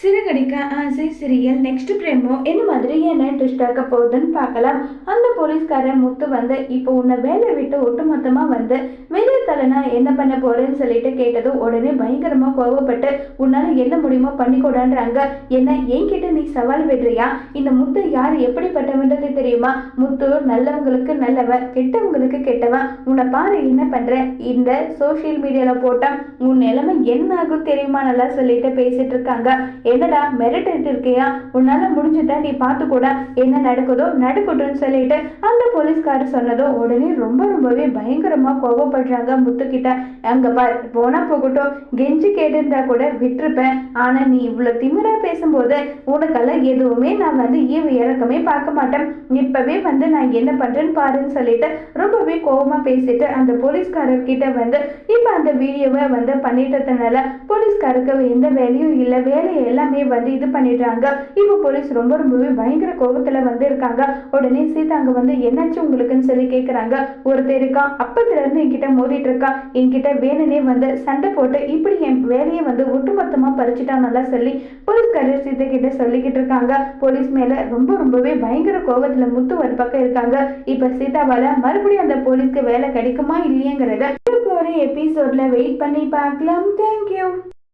சிறுகடிக்க ஆசை சிறியல் நெக்ஸ்ட் பிரேமோ என்ன மாதிரி என்ன ட்விஸ்ட் இருக்க போகுதுன்னு பார்க்கலாம். அந்த போலீஸ்காரன் முத்து வந்து இப்போ உன்னை வேலை விட்டு ஒட்டுமொத்தமாக வந்து வெளியே தலைனா என்ன பண்ண போறேன்னு சொல்லிட்டு கேட்டதும் உடனே பயங்கரமாக கோவப்பட்டு உன்னால் என்ன முடியுமோ பண்ணிக்கூடான்றாங்க. என்ன என்கிட்ட நீ சவால் விடுறியா? இந்த முத்து யார் எப்படிப்பட்டவன்றது தெரியுமா? முத்து நல்லவங்களுக்கு நல்லவன் கெட்டவங்களுக்கு கெட்டவன். உன்னை பாரு என்ன பண்ற? இந்த சோஷியல் மீடியாவில் போட்டால் உன் நிலைமை என்ன ஆகும் தெரியுமா நல்லா சொல்லிட்டு பேசிட்டு இருக்காங்க. என்னடா மிரட்டிட்டு இருக்கியா உன்னால முடிஞ்சுட்டா நீ பார்த்து கூட என்ன நடக்குதோ நடக்கட்டும்னு சொல்லிட்டு அந்த போலீஸ்காரர் சொன்னதும் உடனே ரொம்ப ரொம்பவே பயங்கரமா கோபப்படுறாங்க முத்துக்கிட்ட. அங்க பார் போனா போகட்டும். கெஞ்சி கேட்டிருந்தா கூட விட்டுருப்பேன். ஆனா நீ இவ்வளவு திமிரா பேசும்போது உனக்கெல்லாம் எதுவுமே நான் வந்து ஈவு இறக்கமே பார்க்க மாட்டேன். இப்பவே வந்து நான் என்ன பண்றேன்னு பாருன்னு சொல்லிட்டு ரொம்பவே கோபமா பேசிட்டு அந்த போலீஸ்காரர் கிட்ட வந்து இப்ப அந்த வீடியோவை வந்து பண்ணிட்டதுனால போலீஸ்காருக்கு எந்த வேலையும் இல்லை. வேலையை எல்லாமே வந்து இது பண்ணிடுறாங்க. இப்போ போலீஸ் ரொம்ப ரொம்பவே பயங்கர கோபத்துல வந்து இருக்காங்க. உடனே சீதா அங்க வந்து என்னாச்சு உங்களுக்குன்னு சொல்லி கேக்குறாங்க. ஒருத்தர் இருக்கா? அப்பத்துல இருந்து என்கிட்ட மோதிட்டு இருக்கா? என்கிட்ட வேணுனே வந்து சண்டை போட்டு இப்படி என் வேலையை வந்து ஒட்டுமொத்தமா பறிச்சுட்டான் நல்லா சொல்லி போலீஸ்காரர் சீதா கிட்ட சொல்லிக்கிட்டு இருக்காங்க. போலீஸ் மேல ரொம்ப ரொம்பவே பயங்கர கோபத்துல முத்து ஒரு பக்கம் இருக்காங்க. இப்ப சீதாவால மறுபடியும் அந்த போலீஸ்க்கு வேலை கிடைக்குமா இல்லையங்கிறத ஒரு எபிசோட்ல வெயிட் பண்ணி பார்க்கலாம். தேங்க்யூ